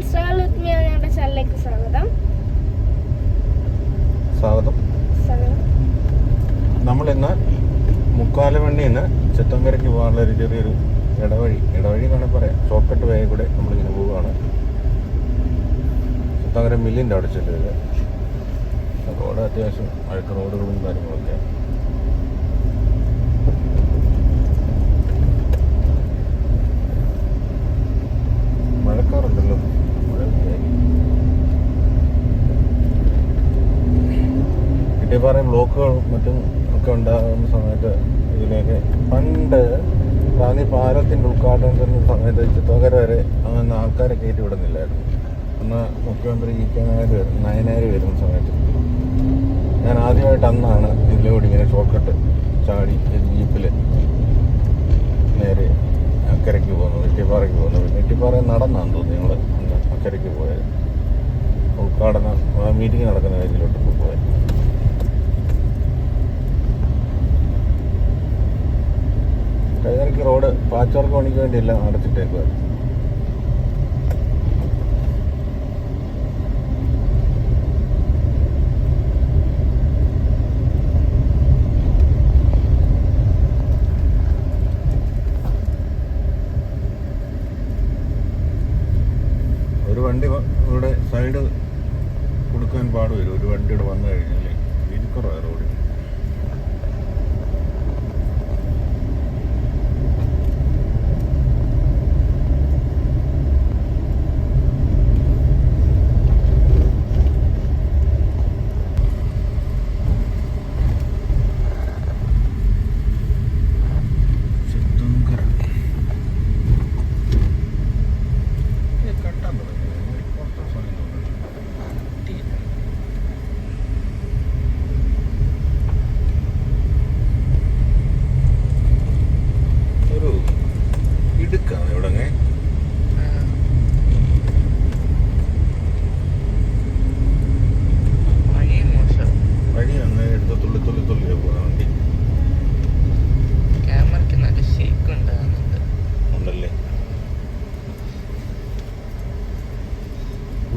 Friends ലുത്മിയ ഞങ്ങളുടെ ചാനലിലേക്ക് സ്വാഗതം. സ്വാഗതം. നമ്മൾ ഇന്ന് മുക്കാലവണ്ണി നിന്ന് ചിത്തങ്കരയ്ക്ക് പോകാനുള്ള ഒരു ചെറിയൊരു ഇടവഴി. ഇടവഴി എന്നാണ് പറയാം. ഷോർട്ട് കട്ട് വേ കൂടെ നമ്മളിങ്ങനെ പോവുകയാണ്. ചിത്തങ്കര മില്ലിന്റെ അവിടെ ചെല്ലുക റോഡ് അത്യാവശ്യം അഴുക്ക് റോഡുകളും കാര്യങ്ങളൊക്കെ. കിട്ടിയപ്പാറയും ബ്ലോക്കുകളും മറ്റും ഒക്കെ ഉണ്ടാകുന്ന സമയത്ത് ഇതിലേക്ക് പണ്ട് റാന്നി പാലത്തിന്റെ ഉദ്ഘാടനം ചെയ്യുന്ന സമയത്ത് ചിത്തോകര വരെ അങ്ങനെ ആൾക്കാരെ കയറ്റി വിടുന്നില്ലായിരുന്നു. അന്ന് മുഖ്യമന്ത്രി ഇ കെ നായർ വരും നയനാർ വരുന്ന സമയത്ത്. ഞാൻ ആദ്യമായിട്ട് അന്നാണ് ഇതിലൂടെ ഇങ്ങനെ ഷോർട്ട് കട്ട് ചാടി ജീപ്പിൽ നേരെ അക്കരയ്ക്ക് പോകുന്നത് വെട്ടിപ്പാറയ്ക്ക് പോകുന്നത്. വെട്ടിപ്പാറ നടന്നാണ് തോന്നുന്നു ഞങ്ങൾ അക്കരയ്ക്ക് പോയത്. ഉദ്ഘാടനം മീറ്റിംഗ് നടക്കുന്ന കാര്യത്തിലോട്ട് പോയത്. കൈതറയ്ക്ക് റോഡ് പാച്ചോർക്ക് പണിക്ക് വേണ്ടിയെല്ലാം അടച്ചിട്ടേക്കുക ഒരു വണ്ടി ഇവിടെ സൈഡ് കൊടുക്കാൻ പാട് വരും ഒരു വണ്ടി ഇവിടെ വന്നു കഴിഞ്ഞാൽ ഇരിക്കുറവാണ് റോഡിൽ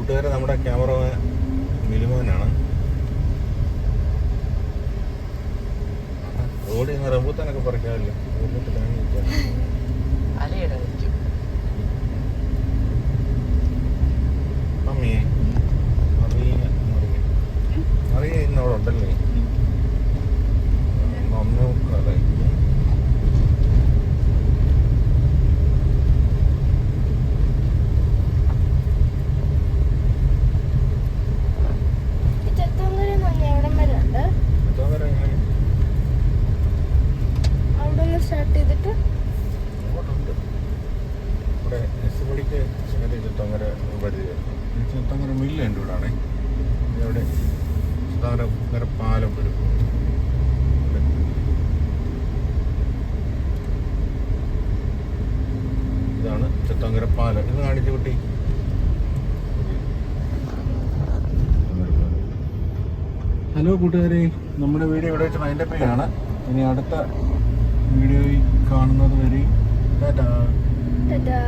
കൂട്ടുകാരെ നമ്മുടെ ക്യാമറ മിലിമോനാണ്. റോഡിൽ നിന്ന് റംബൂത്താനൊക്കെ വെച്ചു മമ്മിയെ. അറിയ അറിയ ഇന്ന് അവിടെ ഉണ്ടല്ലേ ഒന്നേ മുക്കാലായി ഈ ചത്തങ്കര എന്ന് പറഞ്ഞാൽ എവിടം വരെ ഉണ്ട് ചിത്തോങ്കര എങ്ങനെ അവിടെ നിന്ന് സ്റ്റാർട്ട് ചെയ്തിട്ട് ഇവിടെ ചിത്തോങ്കര മില്ലുണ്ട് പാലം വരും. ഇതാണ് ചിത്തോങ്കര പാലം. ഇത് കാണിച്ചു കുട്ടി. ഹലോ കൂട്ടുകാരെ നമ്മുടെ വീഡിയോ ഇവിടെ വെച്ച് അതിന്റെ പേരാണ് ഇനി അടുത്ത വീഡിയോയിൽ കാണുന്നത് വരെ ടാറ്റാ. ടാറ്റാ.